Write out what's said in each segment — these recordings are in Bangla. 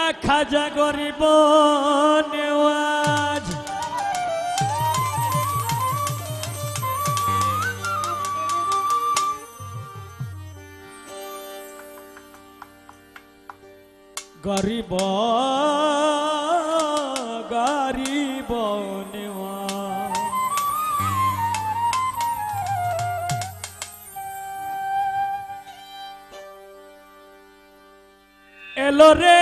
এক খাজা গরিব নেওয়াজ গরিব গরিব এলো রে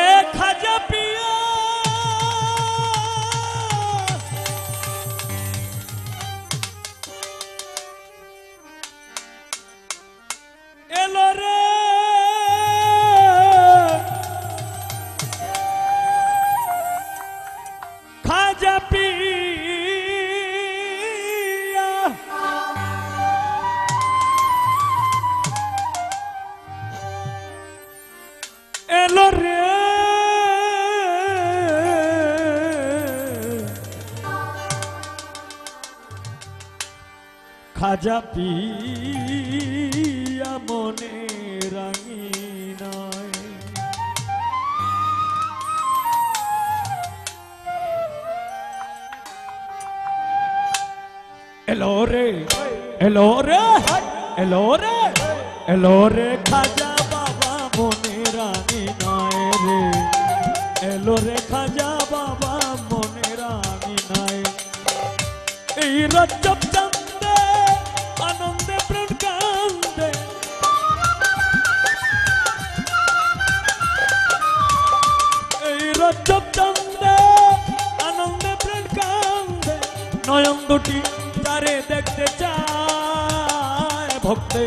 খাজা পিয়া মনে রাঙি নয় এলো রে এলো রে এলো রে এলো রে খাজা বাবা মনে রাঙি নয় রে। এলো রে খাজা বাবা মনে রাঙি নয় এই রজব রজব চন্দে আনন্দে নয়ন দুটি তারে দেখতে চায়। ভক্তে,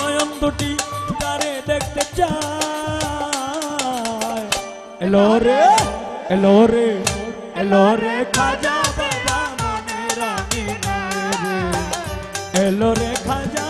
নয়ন দুটি তারে দেখতে চায়। এলো রে এলো রে এলো রে খাজা বাবা মনে রানী এলো রে খাজা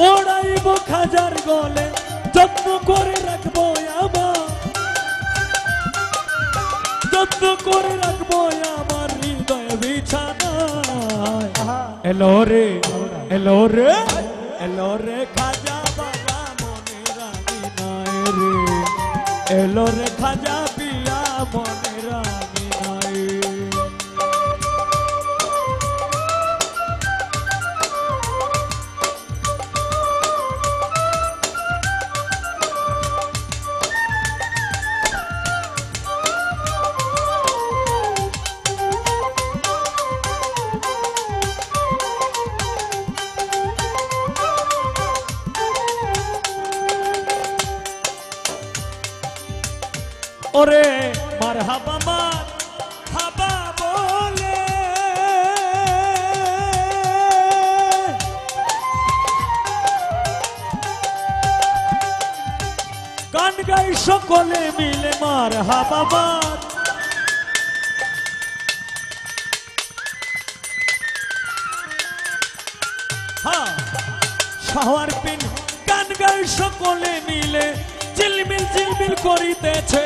পড়াইব খাজার গলে যত্ন করে রাখব আমার। যত্ন করে রাখব আমার হৃদয় বিছানায়। এলো রে এলো রে এলো রে খাজা বাবা মনে নাই রে। এলো রে খাজা পিয়া মনে রানী গাই সকলে মিলে মার হাবা মার হ্যাঁ শাহর পিন। গান গাই সকলে মিলে চিলমিল চিলমিল করিতেছে।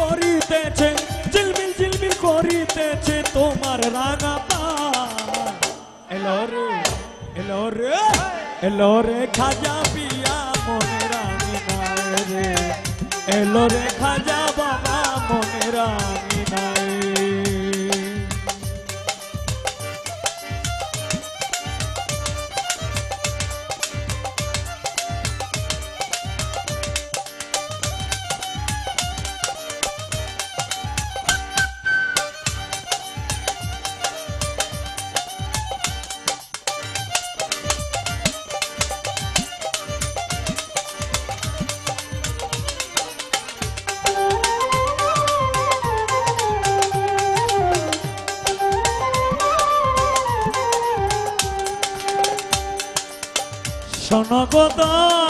করিতেছে চিলমিল চিলমিল করিতেছে তোমার রাগা পান এলো রে এলো রে এলো রে খাজা পিয়া মনে রাঙি রে। এলো রে খাজা বাবা মনে রাঙি নাই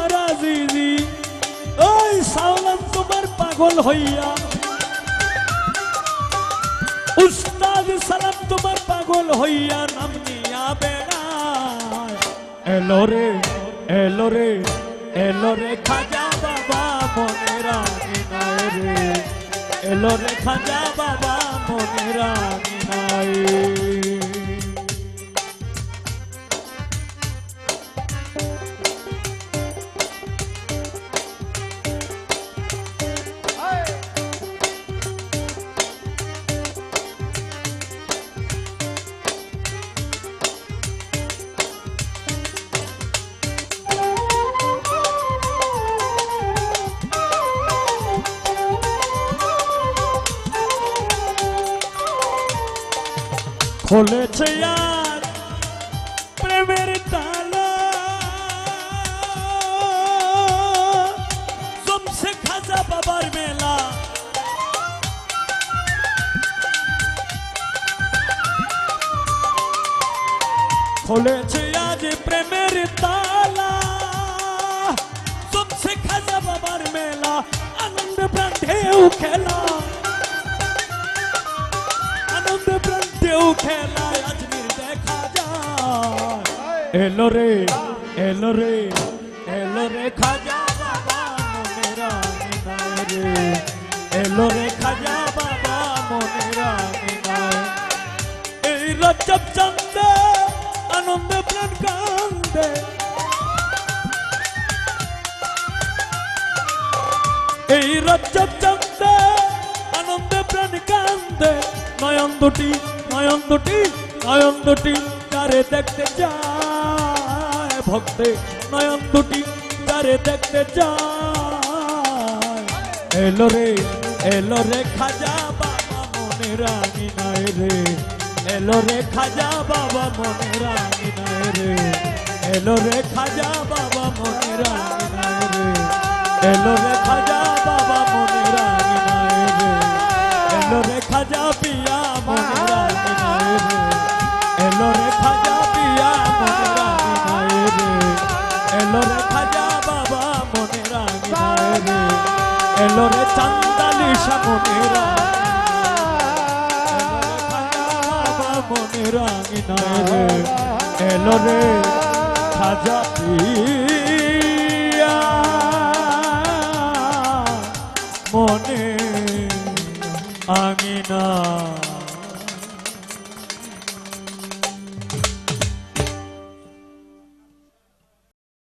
পাগল হইয়া। উস্তাদ সালাম, তোমার পাগল হইয়া নাম নিয়া বেড়ায়। রে, এলো রে এলো রে খাজা বাবা এলো রে খাজা বাবা আঙিনায় খুলেছে আর প্রেমের তালা জমছে খাজা বাবার মেলা খুলেছে আজ প্রেমের তালা এলো রে এলো রে এলো রে খাজা বাবা মনের আঙিনায় রে এলো রে খাজা বাবা মনের আঙিনায় এই রজব চন্দে আনন্দ প্রাণ কান্দে এই রজব চন্দে আনন্দে প্রাণ কান্দে নয়ন দুটি নয়ন দুটি নয়ন দুটি তারে দেখতে যায় ভক্তে নয়ন দুটি তারে দেখতে যায় এলো রে এলো রে খাজা বাবা, মনে রাঙি নাই রে। এলো রে খাজা বাবা, মনে রাঙি নাই রে। এলো রে খাজা বাবা, মনে রাঙি নাই রে। এলো রে খাজা বাবা, মনে রাঙি নাই রে। এলো রে খাজা পিয়া, মনে রাঙি এলো রে চান্দালি সামনেরা মনে রাঙি নাই রে এলো রে খাজা মনে